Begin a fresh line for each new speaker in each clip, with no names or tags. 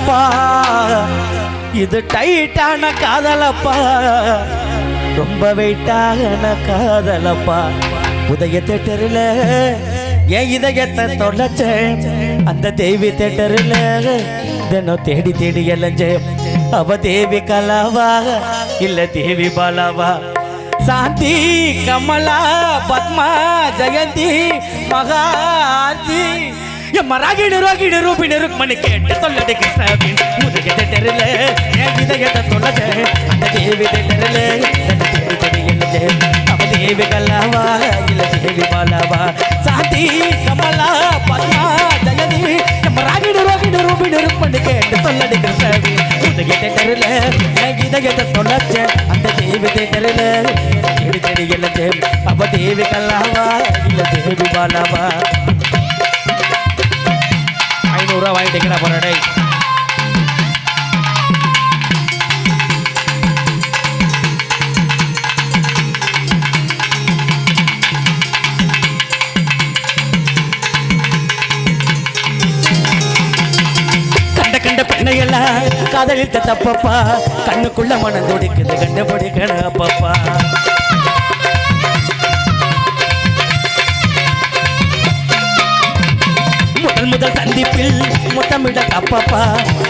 காதலப்பா இது டைட்டான காதலப்பா. ரொம்ப வெயிட்டான காதலப்பா. உதய தேட்டரில் என் இதயத்தை தொலைச்சேன். அந்த தேவி தேட்டரில் தினம் தேடி தேடி எலைஞ்சேன் அவ தேவி கலாவா இல்ல தேவி பாலாவா? சாந்தி கமலா பத்மா ஜெயந்தி மகாதி எம்மா ராகிணி ரோகிணி ரூபிணி ருக்மணி கேட்டு சொல்லடி கிருஷ்ணவின். முதுக தெட்டரில் என் இதயத்தை தொல்லது அந்த தேவி தெட்டரில் தேவி தெரியல அவ தேவி கல்லாவா இல்ல தேவி பாலாவா? சாந்தி கமலா பத்மா ஜெயந்தி. எம்மா ராகிணி ரோகிணி ரூபிணி ருக்மணி கேட்டு சொல்லடி கிருஷ்ணவின். முதுக தெட்டரில் என் இதயத்தை தொல்லச்ச அந்த தேவி தெட்டரில் தேடி தெரியல அவ தேவி கல்லாவா இல்ல தேவி பாலாவா? ஐநூறுரூவா வாங்கிட்டீங்களா போராடை கண்ட கண்ட காதலித்த தப்பப்பா. கண்ணுக்குள்ள மனம் துடிக்குது கண்டுபிடிக்கண அப்பப்பா. முதல் சந்திப்பில் முத்தமிட அப்பப்பா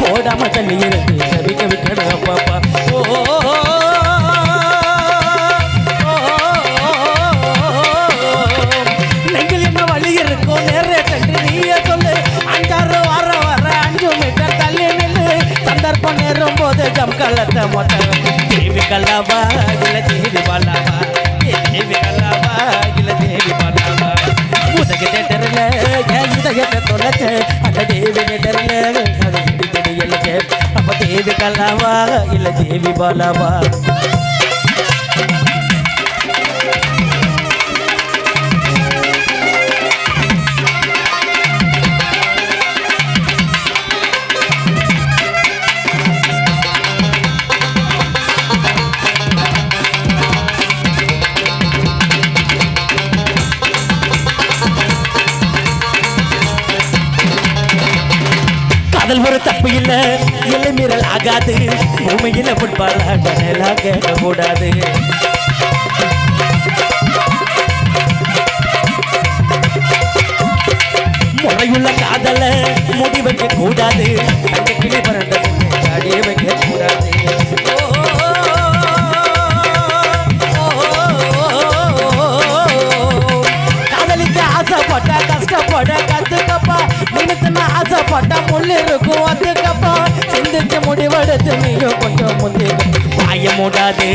போடாம தண்ணி இருந்து கவி விக்கட அப்பப்பா ஓ ஓ, ஓ, நெஞ்சில் என்ன வழி இருக்கும் நேரே சென்று நீயே சொல்லு அஞ்சாறு வார வர அஞ்சு மீட்டர் தள்ளி நில்லு சந்தர்ப்பம் நேரும் போது ஜம்கலத்தை தேவி என் தொலைச்ச அந்த தேவி தேட்டரில் அது அப்ப தேவி கல்லாவா இல்ல தேவி பாலாவா? தப்பு இல்ல. எல்லை மீறல் ஆகாது. பூமியில ஃபுட்பால் ஆக கூடாது முறையுள்ள காதல முடி வைக்க கூடாது தங்க கிளி பறந்த அடிய வைக்க கூடாது காதலிக்க ஆசைப்பட்ட கஷ்டப்பட நினைத்துன ஆசைப்பட்ட முள்ளு இருக்கும். அதுக்கப்புறம் சிந்திச்சு முடிவெடுத்து நீயும் கொஞ்சம் முந்தி வாய மூடாது.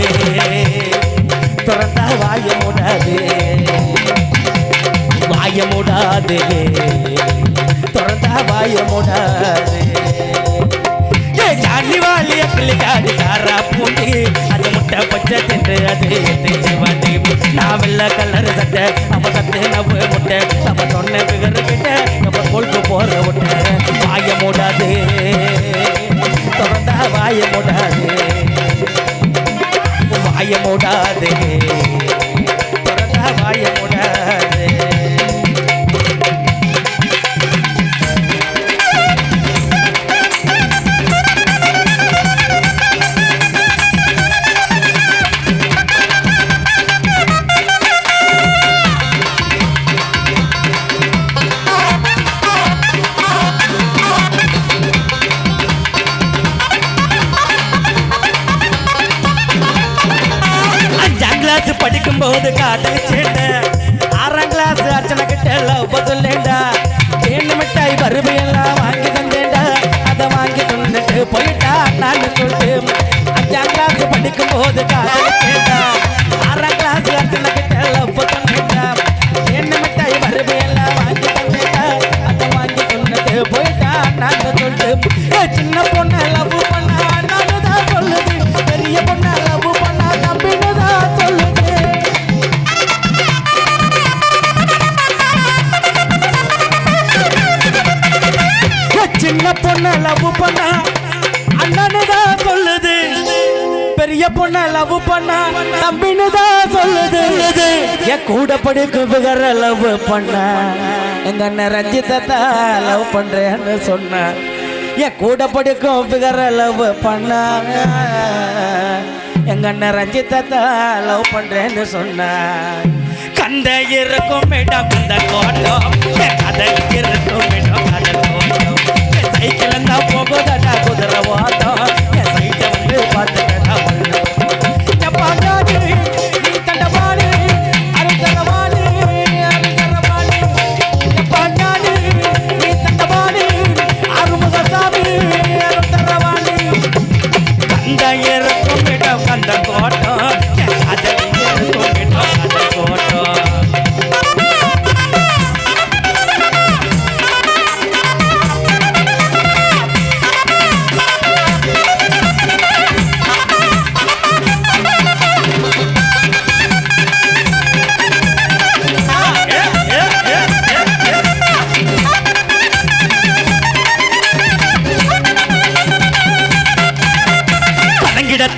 திறந்தா வாய மூடாது. வாய மூடாது. திறந்தா வாய மூடாது. ஏ ஜானி வாலிய தாரா பூண்டி. அது முட்டை பச்சை தின்று அது தேய்ச்சி நான் வெள்ள கலர் சட்டை அவ சட்டை நவ முட்டை. அவ சொன்ன பிகர் கிட்ட நம்ம கொழுக்கு மூடாது திறந்தா வாய மூடாது வாய மூடாது. படிக்கும் போது காட்டு காதலிச்சேண்ட ஆறாம் கிளாஸ் அர்ச்சனை கிட்ட லவ் சொல்லேண்டா. ஏழு மிட்டாய் பருப்பு எல்லாம் வாங்கி தந்தேண்டா அதை வாங்கி தந்துட்டு போயிட்டா நான் சொல்லிட்டு அஞ்சாம் கிளாஸ் படிக்கும் போது சின்ன பொண்ண லவ் பண்ணா? அண்ணனு தான் சொல்லுது. பெரிய பொண்ண லவ் பண்ணா? தம்பின்னு தான் சொல்லுது. என் கூட படிக்கும் பிகர லவ் பண்ண. எங்க அண்ணன் ரஞ்சித்தை லவ் பண்றேன்னு சொன்ன. என் கூட படுக்கும் ஃபிகர லவ் பண்ணாங்க எங்க அண்ணன் ரஞ்சிதத்தை லவ் பண்றேன்னு சொன்ன. கந்த இருக்கும் இடம் இந்த கோட்டம். கதை இருக்கும் இடம் என் சைக்கிள் இருந்தா போகுதடா குதிரை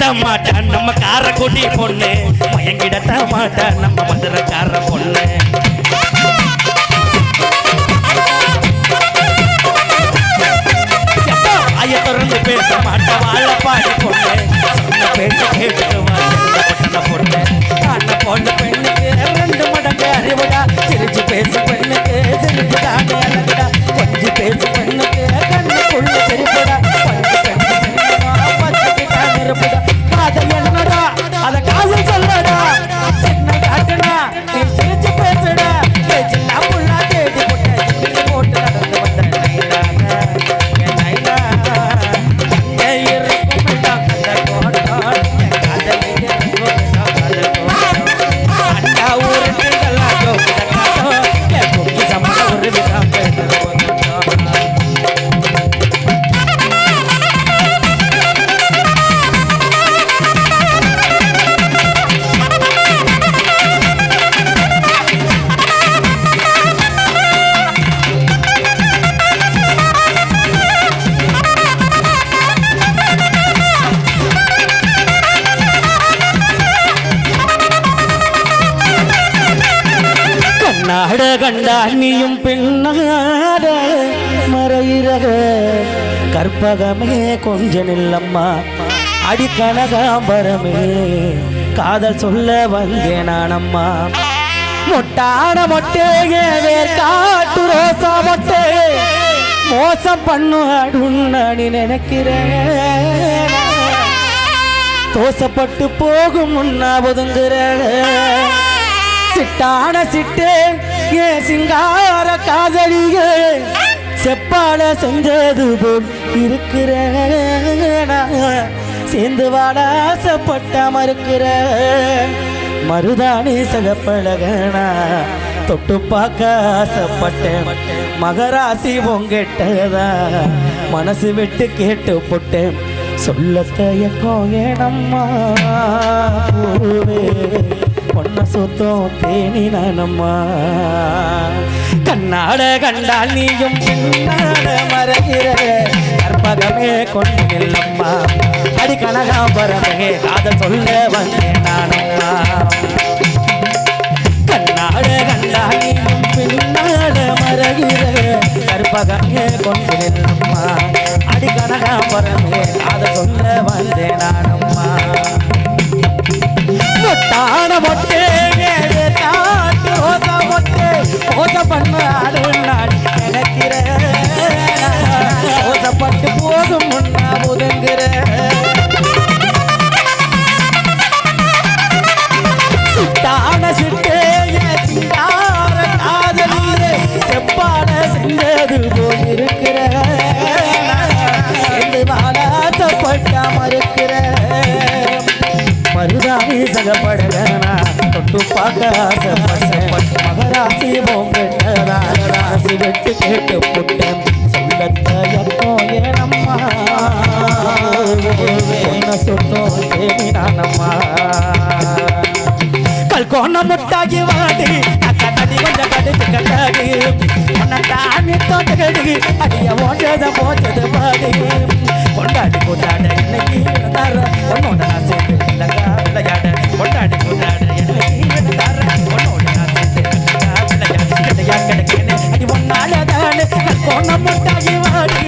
மயங்கிடத்த மாட்டான். நம்ம காரக்குடி பொண்ணு. மயங்கிடத்த மாட்டான். நம்ம மதுரக்கார பொண்ணு. எப்பா, வாயை திறந்து பேச மாட்ட வாழப்பாடி பொண்ணு. கண்ணாட கண்டா நீயும் பின்னாட மறையிறக. கற்பகமே கொஞ்ச நில்லம்மா அடி கனகாம்பரமே காதல் சொல்ல வந்தேன் நானம்மா மொட்டான மொட்டேயே வேர்காட்டு ரோசா மொட்டே. மோசம் பண்ணும் நான் நினைக்கிறேன். தோசப்பட்டு போகும் முன்னா ஒதுங்குற சிட்டான சிட்டு ஏன் சிங்கார காதலியே செப்பால செஞ்சது போல் இருக்கிற சேர்ந்து வாடாசப்பட்ட மறுக்கிற மருதாணி சகப்பழகனா? தொட்டு பார்க்க ஆசைப்பட்டேன் மகராசி பொங்கெட்டதா மனசு விட்டு கேட்டு போட்டேன் சொல்ல தயக்கம் ஏனம்மா? பூவே பொன்ன சுத்தம் தேனி கண்ணாட கண்டால் நீயும் பின்னாட மறைகிற கற்பகமே கொண்டு நில்லம்மா. அடி கனகாம்பரமே அதை சொல்ல வந்தேன் நானம்மா. கண்ணாட கண்டால் நீயும் பின்னாட மறைகிற கற்பகமே கொண்டு நில்லம்மா. அடி கனகாம்பரமே அதை மொட்டான பார்க்க ஆசைப்பட்டேன் மகராசி போங்கட்டதாசி வெட்டு கேட்டு புட்டேன் சொல்லத்தையப்போ ஏனம்மா என்ன சொன்னோம் தேவினானம்மா கல்கோண முட்டாகி வாடி தக்க தடி கொஞ்சம் கடி சிக்கட்டாடி தோட்டகடி அடிய ஓட்டத போட்டது பாடி. கொண்டாடி கொண்டாட இன்னைக்கு தர உன்னோட சேர்ந்து விளையாட கையா கிடைக்கணும் அது ஒன்னாலதானு கல்கோணம் முட்டாகி வாடி.